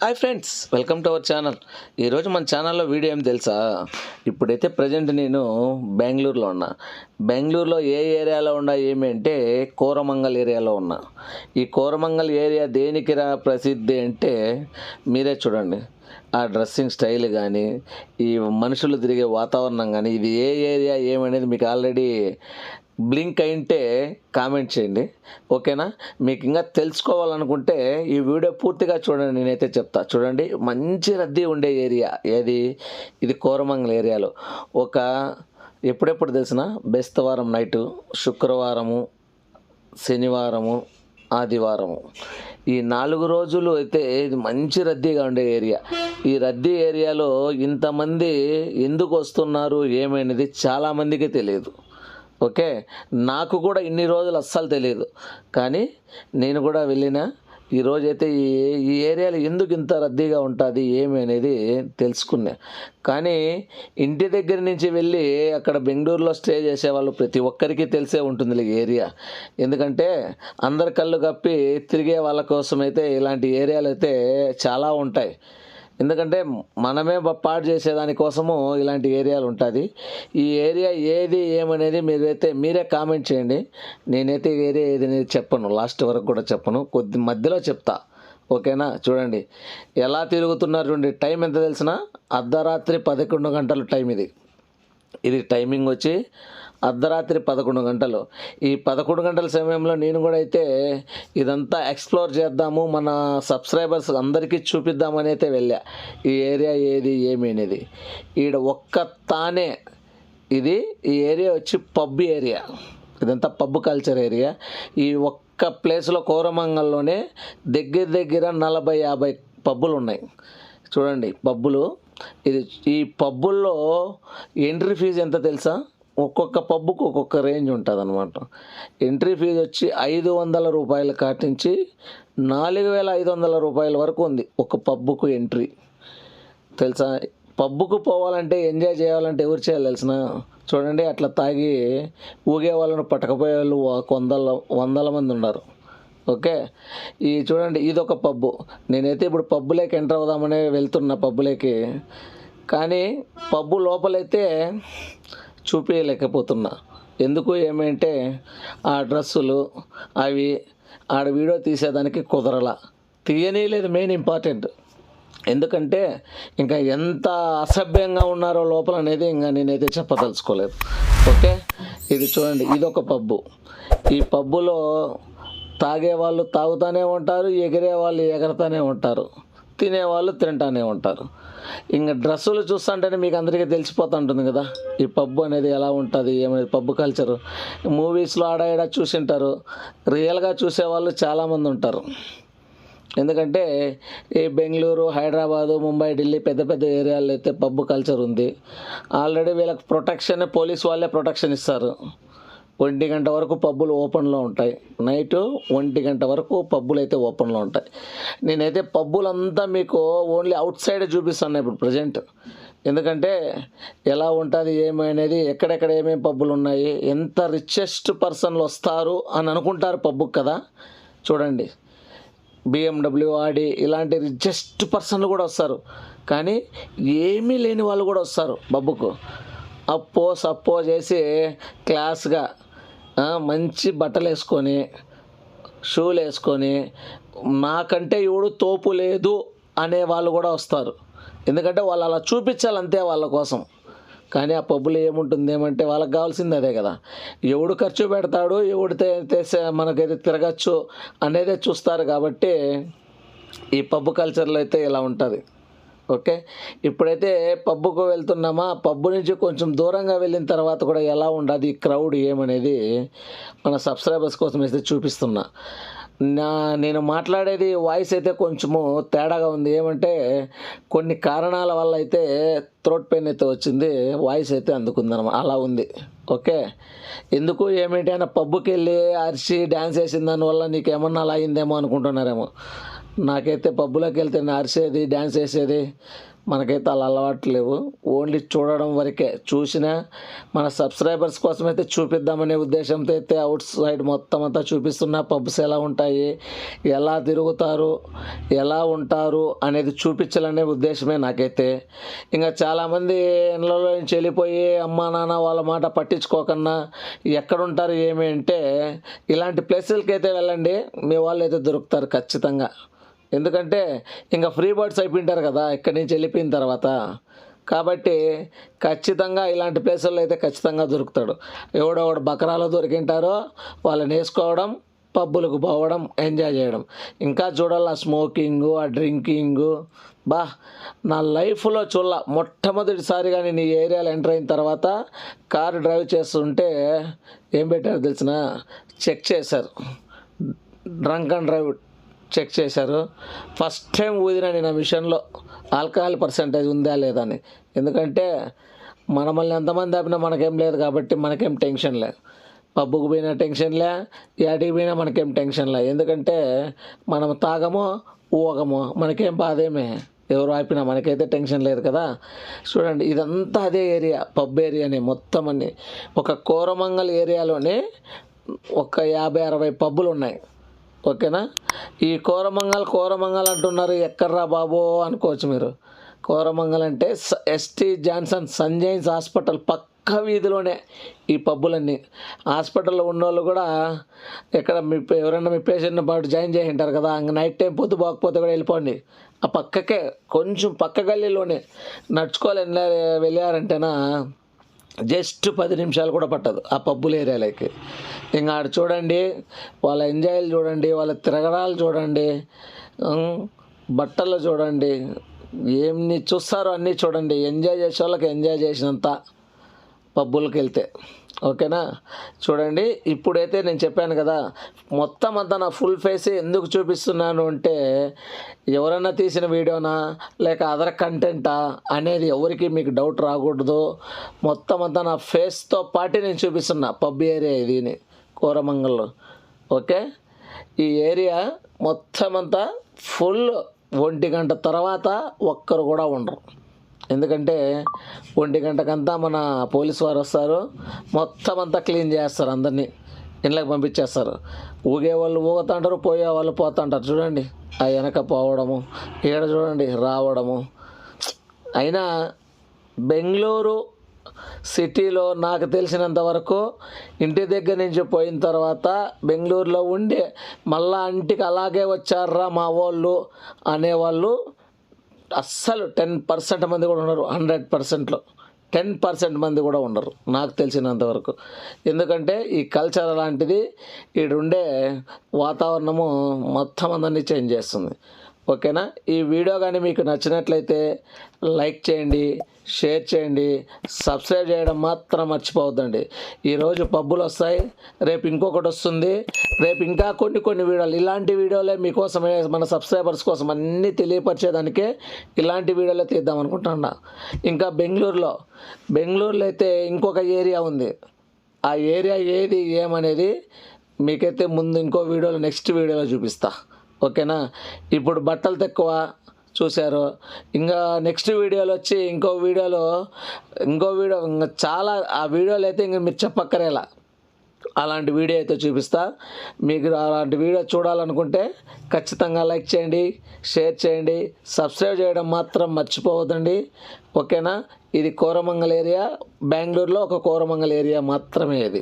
Hi friends welcome to our channel ఈరోజు మన ఛానల్లో వీడియో ఏం తెలుసా? ఇప్పుడైతే ప్రజెంట్ నేను బెంగళూరులో ఉన్నా. బెంగళూరులో ఏ ఏరియాలో ఉన్నా ఏమంటే కోరమంగల్ ఏరియాలో ఉన్నా. ఈ కోరమంగల్ ఏరియా దేనికి రా ప్రసిద్ధి అంటే మీరే చూడండి. ఆ డ్రెస్సింగ్ స్టైల్ కానీ ఈ మనుషులు తిరిగే వాతావరణం కానీ ఇది ఏ ఏరియా ఏమనేది మీకు ఆల్రెడీ బ్లింక్ అయింటే కామెంట్ చేయండి. ఓకేనా? మీకు ఇంకా తెలుసుకోవాలనుకుంటే ఈ వీడియో పూర్తిగా చూడండి నేనైతే చెప్తా. చూడండి మంచి రద్దీ ఉండే ఏరియా. ఏది? ఇది కోరమంగల్ ఏరియాలో. ఒక ఎప్పుడెప్పుడు తెలిసిన బెస్తవారం నైటు శుక్రవారము శనివారము ఆదివారము. ఈ నాలుగు రోజులు అయితే ఇది మంచి రద్దీగా ఉండే ఏరియా. ఈ రద్దీ ఏరియాలో ఇంతమంది ఎందుకు వస్తున్నారు ఏమైనది చాలామందికి తెలియదు. ఓకే? నాకు కూడా ఇన్ని రోజులు అస్సలు తెలియదు కానీ నేను కూడా వెళ్ళిన ఈరోజైతే ఈ ఈ ఏరియాలో ఎందుకు ఇంత రద్దీగా ఉంటుంది ఏమి అనేది తెలుసుకున్నా. కానీ ఇంటి దగ్గర నుంచి వెళ్ళి అక్కడ బెంగళూరులో స్టే చేసేవాళ్ళు ప్రతి ఒక్కరికి తెలిసే ఉంటుంది ఈ ఏరియా. ఎందుకంటే అందరి కళ్ళు కప్పి తిరిగే వాళ్ళ కోసం అయితే ఇలాంటి ఏరియాలు అయితే చాలా ఉంటాయి. ఎందుకంటే మనమే పాడు చేసేదాని కోసము ఇలాంటి ఏరియాలు ఉంటుంది. ఈ ఏరియా ఏది ఏమనేది మీరైతే మీరే కామెంట్ చేయండి. నేనైతే ఈ ఏరియా ఏది అనేది చెప్పను. లాస్ట్ వరకు కూడా చెప్పను. కొద్ది మధ్యలో చెప్తా. ఓకేనా? చూడండి. ఎలా తిరుగుతున్నారు చూడండి టైం ఎంత తెలిసిన అర్ధరాత్రి పదకొండు గంటలు టైం ఇది. ఇది టైమింగ్ వచ్చి అర్ధరాత్రి పదకొండు గంటలు. ఈ పదకొండు గంటల సమయంలో నేను కూడా అయితే ఇదంతా ఎక్స్ప్లోర్ చేద్దాము మన సబ్స్క్రైబర్స్ అందరికీ చూపిద్దామని అయితే వెళ్ళా. ఈ ఏరియా ఏది ఏమి అనేది. ఈడ ఒక్క తానే ఇది ఈ ఏరియా వచ్చి పబ్ ఏరియా. ఇదంతా పబ్ కల్చర్ ఏరియా. ఈ ఒక్క ప్లేస్లో కోరమంగల్లోనే దగ్గర దగ్గర నలభై యాభై పబ్బులు ఉన్నాయి. చూడండి పబ్బులు. ఇది ఈ పబ్బుల్లో ఎంట్రీ ఫీజు ఎంత తెలుసా? ఒక్కొక్క పబ్బుకు ఒక్కొక్క రేంజ్ ఉంటుంది అనమాట ఎంట్రీ ఫీజు వచ్చి ఐదు వందల రూపాయలు కాటించి నాలుగు వేల ఐదు వందల రూపాయల వరకు ఉంది ఒక పబ్బుకు ఎంట్రీ. తెలుసా? పబ్బుకు పోవాలంటే ఎంజాయ్ చేయాలంటే ఎవరు చేయాలి తెలిసిన? చూడండి అట్లా తాగి ఊగే వాళ్ళను పట్టకపోయే వాళ్ళు వందల వందల మంది ఉన్నారు. ఓకే? ఈ చూడండి ఇది ఒక పబ్బు. నేనైతే ఇప్పుడు పబ్బులోకి ఎంటర్ అవుదామని వెళ్తున్నా పబ్బులోకి. కానీ పబ్బు లోపలైతే చూపించలేకపోతున్నా ఎందుకు ఏమంటే ఆ డ్రెస్సులు అవి ఆడ వీడియో తీసేదానికి కుదరలా. తీయనీయలేదు లేదు మెయిన్ ఇంపార్టెంట్. ఎందుకంటే ఇంకా ఎంత అసభ్యంగా ఉన్నారో లోపల అనేది ఇంకా నేనైతే చెప్పదలుచుకోలేదు. ఓకే? ఇది చూడండి ఇది ఒక పబ్బు. ఈ పబ్బులో తాగే వాళ్ళు తాగుతూనే ఉంటారు ఎగిరే వాళ్ళు ఎగరతానే ఉంటారు తినేవాళ్ళు తింటానే ఉంటారు. ఇంకా డ్రెస్సులు చూస్తుంటేనే మీకు అందరికీ తెలిసిపోతుంటుంది కదా. ఈ పబ్బు అనేది ఎలా ఉంటుంది ఏమనేది పబ్బు కల్చర్ మూవీస్లో ఆడాడా చూసింటారు. రియల్గా చూసేవాళ్ళు చాలామంది ఉంటారు. ఎందుకంటే ఈ బెంగళూరు హైదరాబాదు ముంబై ఢిల్లీ పెద్ద పెద్ద ఏరియాలో అయితే పబ్బు కల్చర్ ఉంది. ఆల్రెడీ వీళ్ళకి ప్రొటెక్షన్ పోలీస్ వాళ్ళే ప్రొటెక్షన్ ఇస్తారు. ఒంటి గంట వరకు పబ్బులు ఓపెన్లో ఉంటాయి. నైట్ ఒంటి గంట వరకు పబ్బులు అయితే ఓపెన్లో ఉంటాయి. నేనైతే పబ్బులంతా మీకు ఓన్లీ అవుట్ సైడ్ చూపిస్తాను ఇప్పుడు ప్రజెంట్. ఎందుకంటే ఎలా ఉంటుంది ఏమి అనేది ఎక్కడెక్కడ ఏమేమి పబ్బులు ఉన్నాయి ఎంత రిచెస్ట్ పర్సన్లు వస్తారు అని అనుకుంటారు పబ్బుకి కదా. చూడండి. బిఎండబ్ల్యూ ఆడి ఇలాంటి రిచెస్ట్ పర్సన్లు కూడా వస్తారు. కానీ ఏమీ లేని వాళ్ళు కూడా వస్తారు పబ్బుకు. అప్పో సప్పో చేసి క్లాస్గా మంచి బట్టలు వేసుకొని షూలు వేసుకొని నాకంటే ఎవడు తోపు లేదు అనే వాళ్ళు కూడా వస్తారు. ఎందుకంటే వాళ్ళు అలా చూపించాలి అంతే వాళ్ళ కోసం. కానీ ఆ పబ్బులో ఏముంటుంది? ఏమంటే వాళ్ళకి కావాల్సింది అదే కదా. ఎవడు ఖర్చు పెడతాడు ఎవడు తే- తెసే మనకైతే తిరగచ్చు అనేదే చూస్తారు కాబట్టి ఈ పబ్బు కల్చర్లో అయితే ఇలా ఉంటుంది. ఓకే? ఇప్పుడైతే పబ్బుకు వెళ్తున్నామా? పబ్బు నుంచి కొంచెం దూరంగా వెళ్ళిన తర్వాత కూడా ఎలా ఉండదు ఈ క్రౌడ్ ఏమనేది మన సబ్స్క్రైబర్స్ కోసం అయితే చూపిస్తున్నా. నా నేను మాట్లాడేది వాయిస్ అయితే కొంచెము తేడాగా ఉంది. ఏమంటే కొన్ని కారణాల వల్ల అయితే థ్రోట్ పెయిన్ అయితే వచ్చింది. వాయిస్ అయితే అందుకుందనమాట అలా ఉంది. ఓకే? ఎందుకు? ఏమిటి? ఆయన పబ్బుకి వెళ్ళి అరిచి డ్యాన్స్ వేసిన దానివల్ల నీకు ఏమన్నా అలా అయిందేమో అనుకుంటున్నారేమో. నాకైతే పబ్బులోకి వెళ్తే నేను అరిసేది డ్యాన్స్ వేసేది మనకైతే అలా అలవాటు లేవు. ఓన్లీ చూడడం వరకే. చూసినా మన సబ్స్క్రైబర్స్ కోసం అయితే చూపిద్దామనే ఉద్దేశంతో అయితే అవుట్ సైడ్ మొత్తం అంతా చూపిస్తున్న. పబ్స్ ఎలా ఉంటాయి ఎలా తిరుగుతారు ఎలా ఉంటారు అనేది చూపించాలనే ఉద్దేశమే నాకైతే. ఇంకా చాలామంది ఇళ్ళలో నుంచి వెళ్ళిపోయి అమ్మా నాన్న వాళ్ళ మాట పట్టించుకోకన్నా ఎక్కడుంటారు ఏమి అంటే ఇలాంటి ప్లేసులకి అయితే వెళ్ళండి. మీ వాళ్ళు అయితే దొరుకుతారు ఖచ్చితంగా. ఎందుకంటే ఇంకా ఫ్రీ బర్డ్స్ అయిపోయింటారు కదా ఇక్కడి నుంచి వెళ్ళిపోయిన తర్వాత. కాబట్టి ఖచ్చితంగా ఇలాంటి ప్లేసుల్లో అయితే ఖచ్చితంగా దొరుకుతాడు. ఎవడెవడు బకరాలో దొరికింటారో వాళ్ళని వేసుకోవడం పబ్బులకు పోవడం ఎంజాయ్ చేయడం. ఇంకా చూడాలి ఆ స్మోకింగ్ ఆ డ్రింకింగ్. బా నా లైఫ్లో చూడాల మొట్టమొదటిసారిగా నేను ఈ ఏరియాలో ఎంటర్ అయిన తర్వాత కారు డ్రైవ్ చేస్తుంటే ఏం పెట్టారు తెలిసిన? చెక్ చేశారు. డ్రంక్ అండ్ డ్రైవ్ చెక్ చేశారు. ఫస్ట్ టైం ఊదిన నేను ఆ మిషన్లో ఆల్కహాల్ పర్సంటేజ్ ఉందా లేదా అని. ఎందుకంటే మనమల్ని ఎంతమంది ఆపినా మనకేం లేదు కాబట్టి మనకేం టెన్షన్ లేదు పబ్బుకు పోయినా టెన్షన్ లే యాటికి పోయినా మనకేం టెన్షన్ లే. ఎందుకంటే మనం తాగమో ఊగమో మనకేం బాధేమే. ఎవరు ఆపినా మనకైతే టెన్షన్ లేదు కదా. చూడండి ఇదంతా అదే ఏరియా పబ్ ఏరియానే మొత్తం అన్ని. ఒక కోరమంగల్ ఏరియాలోనే ఒక యాభై అరవై పబ్బులు ఉన్నాయి. ఓకేనా? ఈ కోరమంగల్ కోరమంగల్ అంటున్నారు ఎక్కడ్రా బాబు అనుకోవచ్చు మీరు. కోరమంగల్ అంటే స- ఎస్టీ జాన్సన్ సంజైన్స్ హాస్పిటల్ పక్క వీధిలోనే ఈ పబ్బులన్నీ. హాస్పిటల్లో ఉన్నోళ్ళు కూడా ఎక్కడ మీ పే- ఎవరైనా మీ పేషెంట్ని పాటు జాయిన్ చేసి ఉంటారు కదా నైట్ టైం పొద్దు పోకపోతే కూడా వెళ్ళిపోండి. ఆ పక్కకే కొంచెం పక్క గల్లీలోనే నడుచుకోవాలి వెళ్ళారంటేనా జస్ట్ పది నిమిషాలు కూడా పట్టదు ఆ పబ్బుల ఏరియాలోకి. ఇంకా ఆడ చూడండి వాళ్ళ ఎంజాయ్లు చూడండి వాళ్ళ తిరగడాలు చూడండి బట్టలు చూడండి ఏమి చూస్తారో అన్నీ చూడండి ఎంజాయ్ చేసే వాళ్ళకి ఎంజాయ్ చేసినంత పబ్బులకి వెళ్తే ఓకేనా? చూడండి ఇప్పుడైతే నేను చెప్పాను కదా మొత్తం అంతా నా ఫుల్ ఫేస్ ఎందుకు చూపిస్తున్నాను అంటే ఎవరైనా తీసిన వీడియోనా లేక అదర్ కంటెంటా అనేది ఎవరికి మీకు డౌట్ రాకూడదు. మొత్తం అంతా నా ఫేస్తో పాటు నేను చూపిస్తున్నా పబ్ ఏరియా ఇది కోరమంగల్లో. ఓకే? ఈ ఏరియా మొత్తం అంతా ఫుల్ ఒంటి గంట తర్వాత ఒక్కరు కూడా ఉండరు. ఎందుకంటే ఒంటి గంటకంతా మన పోలీసు వారు వస్తారు. మొత్తం అంతా క్లీన్ చేస్తారు అందరినీ. ఇండ్లకు పంపించేస్తారు. ఊగే వాళ్ళు ఊగుతుంటారు పోయే వాళ్ళు పోతుంటారు చూడండి ఆ వెనక పోవడము ఇక్కడ చూడండి రావడము. అయినా బెంగళూరు సిటీలో నాకు తెలిసినంత వరకు ఇంటి దగ్గర నుంచి పోయిన తర్వాత బెంగళూరులో ఉండి మళ్ళా ఇంటికి అలాగే వచ్చారా మా వాళ్ళు అనేవాళ్ళు అస్సలు టెన్ పర్సెంట్ మంది కూడా ఉన్నారు హండ్రెడ్ పర్సెంట్లో. టెన్ పర్సెంట్ మంది కూడా ఉండరు నాకు తెలిసినంత వరకు. ఎందుకంటే ఈ కల్చర్ అలాంటిది ఈడుండే వాతావరణము మొత్తం అందరినీ చేంజ్ చేస్తుంది. ఓకేనా? ఈ వీడియో కానీ మీకు నచ్చినట్లయితే లైక్ చేయండి షేర్ చేయండి సబ్స్క్రైబ్ చేయడం మాత్రం మర్చిపోవద్దండి. ఈరోజు పబ్బులు వస్తాయి రేపు ఇంకొకటి వస్తుంది. రేపు ఇంకా కొన్ని కొన్ని వీడియోలు ఇలాంటి వీడియోలే మీకోసమే మన సబ్స్క్రైబర్స్ కోసం అన్నీ తెలియపరిచేదానికే ఇలాంటి వీడియోలే తీద్దాం అనుకుంటున్నా. ఇంకా బెంగళూరులో బెంగళూరులో అయితే ఇంకొక ఏరియా ఉంది. ఆ ఏరియా ఏది ఏమనేది మీకైతే ముందు ఇంకో వీడియోలో నెక్స్ట్ వీడియోలో చూపిస్తాను ఓకేనా? ఇప్పుడు బట్టలు తక్కువ చూశారు. ఇంకా నెక్స్ట్ వీడియోలో వచ్చి ఇంకో వీడియోలో ఇంకో వీడియో ఇంకా చాలా ఆ వీడియోలు అయితే ఇంకా మీరు చెప్పక్కరేలా అలాంటి వీడియో అయితే చూపిస్తా. మీకు అలాంటి వీడియో చూడాలనుకుంటే ఖచ్చితంగా లైక్ చేయండి షేర్ చేయండి సబ్స్క్రైబ్ చేయడం మాత్రం మర్చిపోవద్దండి. ఓకేనా? ఇది కోరమంగల్ ఏరియా. బెంగళూరులో ఒక కోరమంగల్ ఏరియా మాత్రమే ఇది.